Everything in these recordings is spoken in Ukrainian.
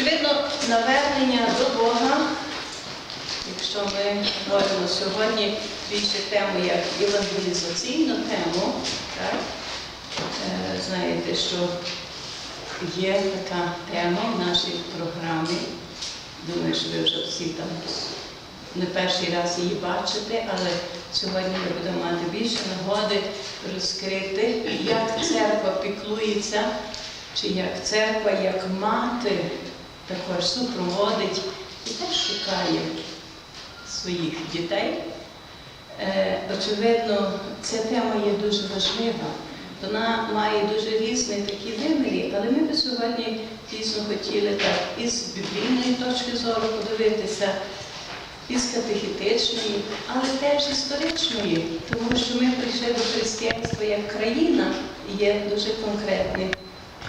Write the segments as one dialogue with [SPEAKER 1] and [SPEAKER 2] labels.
[SPEAKER 1] Очевидно, навернення до Бога, якщо ми говоримо сьогодні більше тему як евангелізаційну тему, так? Е, знаєте, що є така тема в нашій програмі. Думаю, що ви вже всі там не перший раз її бачите, але сьогодні ми будемо мати більше нагоди розкрити, як церква піклується, чи як церква, як мати також супроводить і теж шукає своїх дітей. Е, Очевидно, ця тема є дуже важлива. Вона має дуже різні такі вимірі, але ми би сьогодні дійсно хотіли так із біблійної точки зору подивитися, із катехітичної, але теж історичної, тому що ми прийшли до християнства як країна, і є дуже конкретні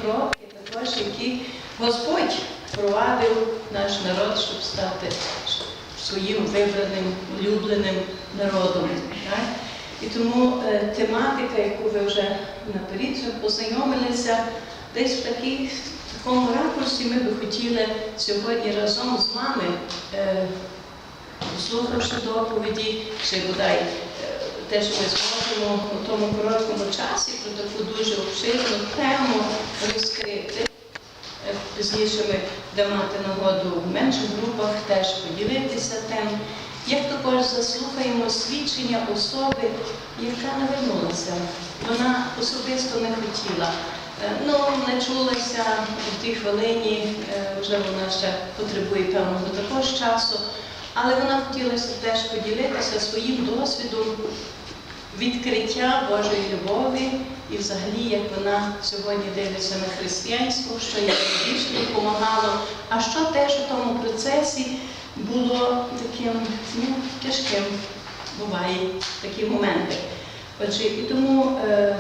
[SPEAKER 1] кроки, також які Господь провадив наш народ, щоб стати своїм вибраним, улюбленим народом. І тому е, тематика, яку ви вже наперед познайомилися, десь в такому ракурсі ми би хотіли сьогодні разом з вами, е, послухавши доповіді, чи бодай е, те, що ми зможемо у тому короткому часі про таку дуже обширну тему розкрити. Пізніше ми будемо мати нагоду в менших групах теж поділитися тим. Як також заслухаємо свідчення особи, яка не вернулася. Вона особисто не хотіла. Е, Ну, не чулася в тій хвилині, е, вже вона ще потребує певного також часу, але вона хотіла теж поділитися своїм досвідом відкриття Божої любові і взагалі, як вона сьогодні дивиться на християнство, що їй більше допомагало, а що теж у тому процесі було таким ну, тяжким. Бувають такі моменти. Отже, і тому е,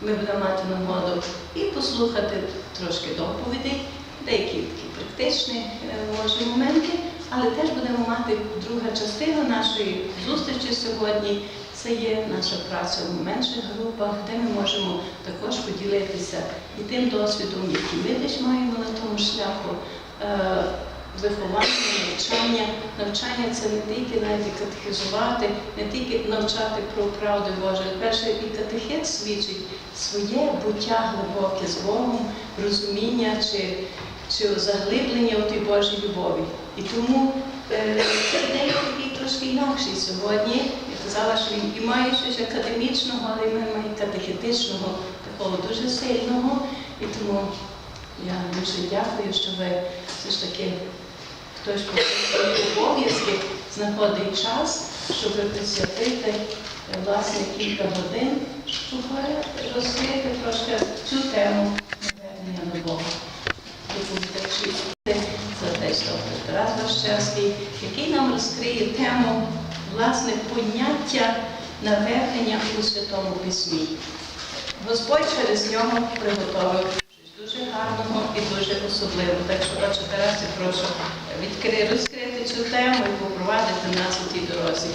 [SPEAKER 1] ми будемо мати нагоду і послухати трошки доповідей, деякі такі практичні е, може, моменти, але теж будемо мати друга частина нашої зустрічі сьогодні. Це є наша праця у менших групах, де ми можемо також поділитися і тим досвідом, який ми десь маємо на тому шляху. Е, Виховання, навчання. Навчання це не тільки навіть катехізувати, не тільки навчати про правду Божу. Перше і катехет свідчить своє буття глибоке з Богом, розуміння чи, чи заглиблення у тій Божій любові. І тому е, цей день такий трошки інакший сьогодні. Я казала, що він і має щось академічного, але й має катехетичного, такого дуже сильного. І тому я дуже дякую, що ви все ж таки хтось свої обов'язки знаходить час, щоб присвятити е, власне кілька годин, щоб розкрити трошки цю тему навернення до Бога. Доповідачі за те, що Тарас Ващевський, який нам розкриє тему власне поняття навернення у Святому Письмі. Господь через нього приготовив щось дуже гарного і дуже особливого. Так що, бачу, Тарасе, прошу відкри, розкрити цю тему і попровадити нас у тій дорозі.